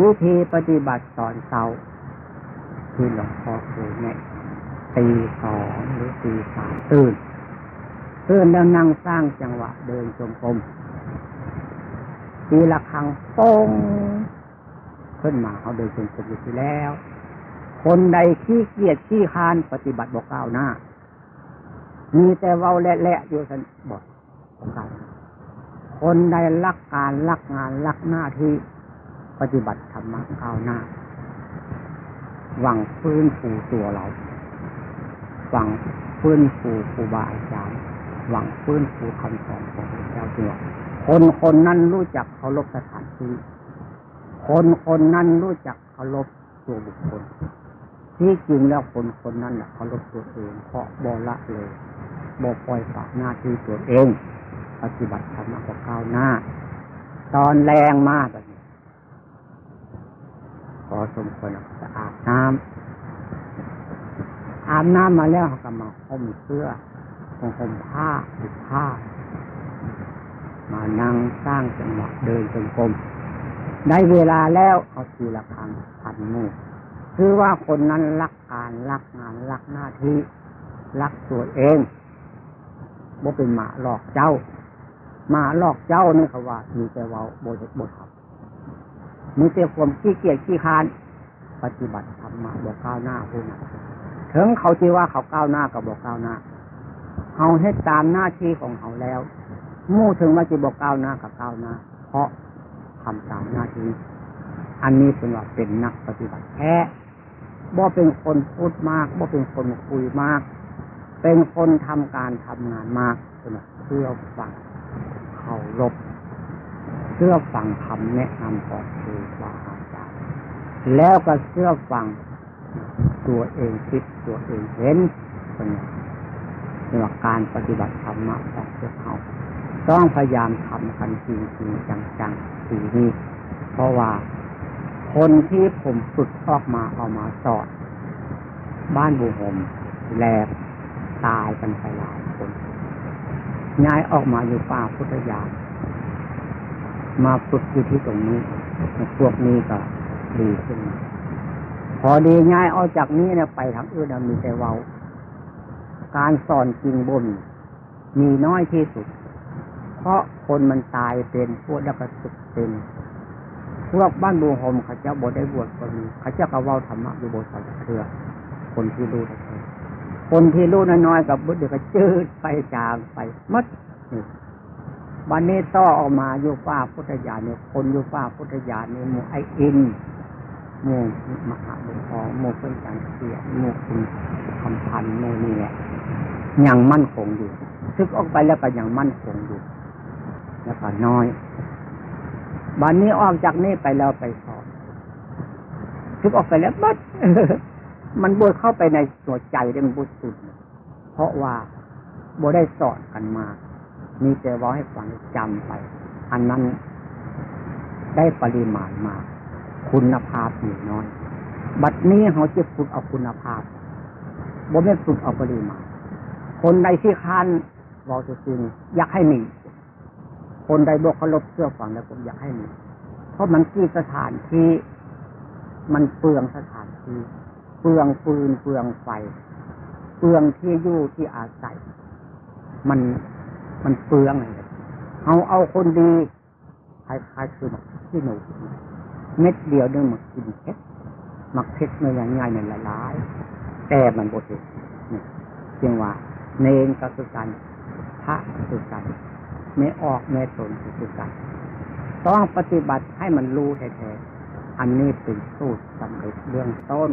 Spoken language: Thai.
วิธีปฏิบัติตอนเช้าที่หลวงพ่อเคยแนะตีสองหรือตีสามตื่นตื่นแล้วนั่งสร้างจังหวะเดินจงกรมตีละครังโป้งขึ้นมาเขาเดินจงกรมอยู่ที่แล้ว คนใดขี้เกียจขี้คานปฏิบัติบอกก้าวหน้า มีแต่เว้าแหละๆอยู่สันบอกบอกก้าวหน้าคนใดรักการรักงานรักหน้าที่ ปฏิบัติธรรมะก้าวหน้า หวังฟื้นฟูตัวเรา หวังฟื้นฟูครูบาอาจารย์ หวังฟื้นฟูคำสอนของพระเจ้าตัวคนคนนั้นรู้จักเคารพสถานที่ คนคนนั้นรู้จักเคารพตัวบุคคล ที่จริงแล้วคนคนนั้นเคารพตัวเองเพราะบละเลยบ่ปล่อยฝากหน้าที่ตัวเอง ปฏิบัติธรรมะก้าวหน้า ตอนแรงมาก พอสมควรจะอาบน้ำอาบน้ำมาแล้วก็มาห่มเสื้อห่มผ้าติดผ้า มานั่งสร้างจังหวะเดินจงกรมได้เวลาแล้วเอาทีละครั้งพันมือคือว่าคนนั้นรักการรักงานรักหน้าที่รักตัวเองบ่เป็นหมาหลอกเจ้าหมาหลอกเจ้านี่เขาว่ามีแต่เว่าโบเฮ็ดโบทำ มีแต่ความขี้เกียจขี้ค้าน ปฏิบัติธรรมะบอกก้าวหน้าผู้นั้นถึงเขาจีว่าเขาก้าวหน้ากับบอกก้าวหน้าเขาให้ตามหน้าที่ของเขาแล้วมู่ถึงว่าจะบอกก้าวหน้ากับก้าวหน้า เพราะทำตามหน้าที่ อันนี้เป็นว่าเป็นนักปฏิบัติแท้บ่เป็นคนพูดมากบ่เป็นคนคุยมาก เป็นคนทำการทำงานมากเป็นเพื่อฟังเคารพเพื่อฟังคำแนะนำของ ครูบาอาจารย์แล้วก็เชื่อฟังตัวเองคิดตัวเองเห็นเป็นเรื่องการปฏิบัติธรรมะของพวกเขาต้องพยายามทำกันจริงจริงจังจังๆสีนี้ เพราะว่าคนที่ผมฝึกออกมาเอามาสอนบ้านบูหมแหลกตายกันไปหลายคนย้ายออกมาอยู่ป่าพุทธยา มาฝึกอยู่ที่ตรงนี้ พวกนี้ก็ดีขึ้น พอดีย้ายออกจากนี้เนี่ยไปทางอื่นมีแต่เว้าการสอนจริงบน มีน้อยที่สุด เพราะคนมันตายเป็นพวกแล้วก็สึกเป็นพวกบ้านบูโฮมเขาเจ้าบวได้บวชก็มีเขาเจ้าก็เว้าธรรมะอยู่บนสังเครือ คนที่รู้คนที่รู้น้อยๆกับบุตรเดี๋ยวก็จืดไปจางไปมัดนี่ วันนี้ต่อออกมาอยู่ป้าพุทธญาณเนี่ยคนอยู่ป้าพุทธญาณเนี่ยหมู่ไออินหมู่มหาบุญทองหมู่เพื่อนจันเสียหมู่คุณคำพันหมู่นี่แหละยังมั่นคงอยู่ซึกออกไปแล้วก็ยังมั่นคงอยู่ แล้วก็น้อยบันนี้ออกจากนี่ไปแล้วไปสอนซึกออกไปแล้วบัดมันบวเข้าไปในตัวใจได้มันบวสุด เพราะว่าบได้สอนกันมา มีแต่ว่าให้ฟังจำไป อันนั้นได้ปริมาณมาคุณภาพอยู่น้อย บัดนี้เขาจะฝึกเอาคุณภาพบ่ไม่ฝึกเอาปริมาณ คนใดที่ค้านเราจะจริงอยากให้มี คนใดบอกเขาลบเสื้อฟังแล้วผมอยากให้มี เพราะมันกี่สถานที่มันเปลืองสถานที่เปลืองปืนเปลืองไฟ เปลืองที่อยู่ที่อาศัย มัน มันเปลืองเลยเอาเอาคนดีคล้ายๆคือหมักที่หนู เม็ดเดียวเนึงหมักกินเพชรหมักเพชรเนื้อง่ายๆเนี่ยละลาย แต่มันบดเองนี่จึงว่า เนนก็คือกันพระก็คือกันไม่ออกไม่ตนก็คือกันต้องปฏิบัติให้มันรู้แท้ๆอันนี้เป็นสูตรสำเร็จเรื่องต้น